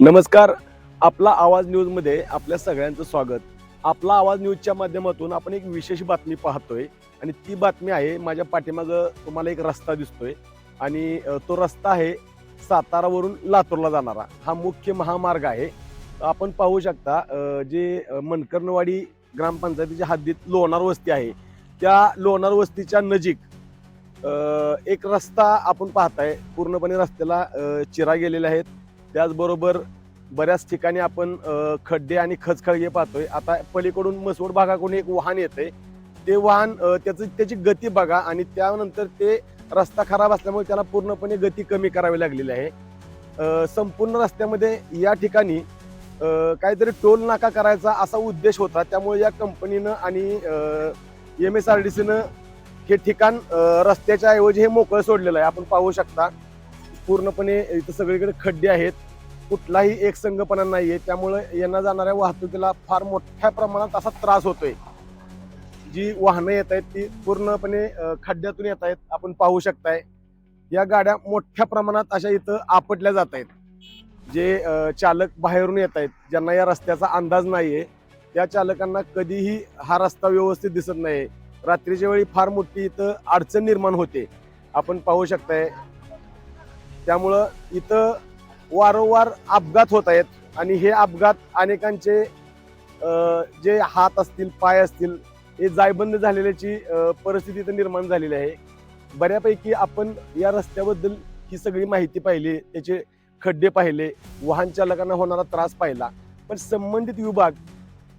नमस्कार आपला आवाज न्यूजमध्ये आपल्या सगळ्यांचं स्वागत. आपला आवाज न्यूजच्या माध्यमातून आपण एक विशेष बातमी पाहतोय आणि ती बातमी आहे माझ्या पाठीमागं तुम्हाला एक रस्ता दिसतोय आणि तो रस्ता आहे सातारावरून लातूरला जाणारा. हा मुख्य महामार्ग आहे. आपण पाहू शकता जे मनकर्णवाडी ग्रामपंचायतीच्या हद्दीत लोणार वस्ती आहे. त्या लोणार वस्तीच्या नजीक एक रस्ता आपण पाहताय. पूर्णपणे रस्त्याला चिरा गेलेल्या आहेत. त्याचबरोबर बऱ्याच ठिकाणी आपण खड्डे आणि खचखळगे पाहतोय. आता पलीकडून मसवड भागाकडून एक वाहन येते ते वाहन त्याचं त्याची गती बघा आणि त्यानंतर ते रस्ता खराब असल्यामुळे त्याला पूर्णपणे गती कमी करावी लागलेली आहे. संपूर्ण रस्त्यामध्ये या ठिकाणी काहीतरी टोल नाका करायचा असा उद्देश होता. त्यामुळे या कंपनीनं आणि एम एस आर डी सीनं हे ठिकाण रस्त्याच्या ऐवजी हे मोकळं सोडलेलं आहे. आपण पाहू शकता. पूर्णपणे इथं सगळीकडे खड्डे आहेत. कुठलाही एक संघपणा आहे त्यामुळे यांना जाणाऱ्या वाहतुकीला फार मोठ्या प्रमाणात असा त्रास होतोय. जी वाहनं येत आहेत ती पूर्णपणे खड्ड्यातून येत आहेत आपण पाहू शकताय. या गाड्या मोठ्या प्रमाणात अशा इथं आपटल्या जात आहेत. जे चालक बाहेरून येत आहेत ज्यांना या रस्त्याचा अंदाज नाहीये. त्या चालकांना कधीही हा रस्ता व्यवस्थित दिसत नाही रात्रीच्या वेळी फार मोठी इथं अडचण निर्माण होते. आपण पाहू शकताय त्यामुळं इथं वारंवार अपघात होत आहेत. आणि हे अपघात अनेकांचे जे हात असतील पाय असतील हे जायबंद झालेल्याची परिस्थिती इथं निर्माण झालेली आहे. बऱ्यापैकी आपण या रस्त्याबद्दल ही सगळी माहिती पाहिली त्याचे खड्डे पाहिले वाहन चालकांना होणारा त्रास पाहिला. पण संबंधित विभाग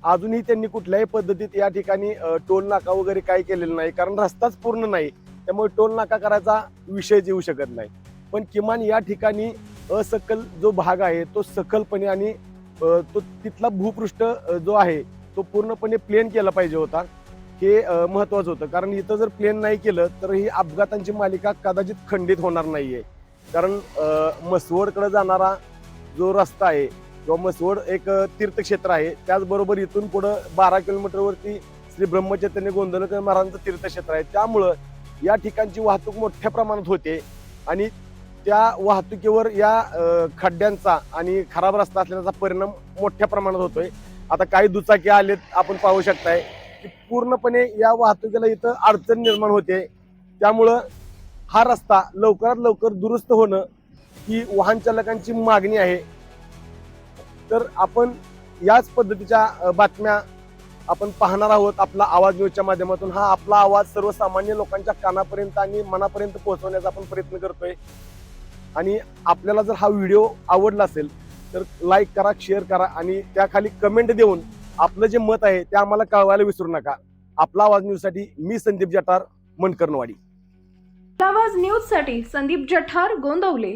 अजूनही त्यांनी कुठल्याही पद्धतीत या ठिकाणी टोल नाका वगैरे काही केलेलं नाही. कारण रस्ताच पूर्ण नाही. त्यामुळे टोल नाका करायचा विषयच येऊ शकत नाही. पण किमान या ठिकाणी असकल जो भाग आहे तो सकलपणे आणि तो तिथला भूपृष्ठ जो आहे तो पूर्णपणे प्लेन केला पाहिजे होता. हे महत्वाचं होतं. कारण इथं जर प्लेन नाही केलं तर ही अपघातांची मालिका कदाचित खंडित होणार नाहीये. कारण मसवडकडे जाणारा जो रस्ता आहे किंवा म्हसवड एक तीर्थक्षेत्र आहे त्याचबरोबर इथून पुढं बारा किलोमीटरवरती श्री ब्रह्मचैतन्य गोंधळकर महाराजांचं तीर्थक्षेत्र आहे. त्यामुळं या ठिकाणची वाहतूक मोठ्या प्रमाणात होते आणि त्या वाहतुकीवर या खड्ड्यांचा आणि खराब रस्ता असल्याचा परिणाम मोठ्या प्रमाणात होतोय. आता काही दुचाकी आलेत आपण पाहू शकताय की पूर्णपणे या वाहतुकीला इथं अडचण निर्माण होते. त्यामुळं हा रस्ता लवकरात लवकर दुरुस्त होणं ही वाहन चालकांची मागणी आहे. तर आपण याच पद्धतीच्या बातम्या आपण पाहणार आहोत. आपला आवाज न्यूजच्या माध्यमातून. हा आपला आवाज सर्वसामान्य लोकांच्या कानापर्यंत आणि मनापर्यंत पोहोचवण्याचा आपण प्रयत्न करतोय. आणि आपल्याला जर हा व्हिडिओ आवडला असेल तर लाईक करा शेअर करा आणि त्याखाली कमेंट देऊन आपलं जे मत आहे ते आम्हाला कळवायला विसरू नका. आपला आवाज न्यूजसाठी मी संदीप जटार मनकर्णवाडी आवाज न्यूजसाठी संदीप जठार गोंदवले.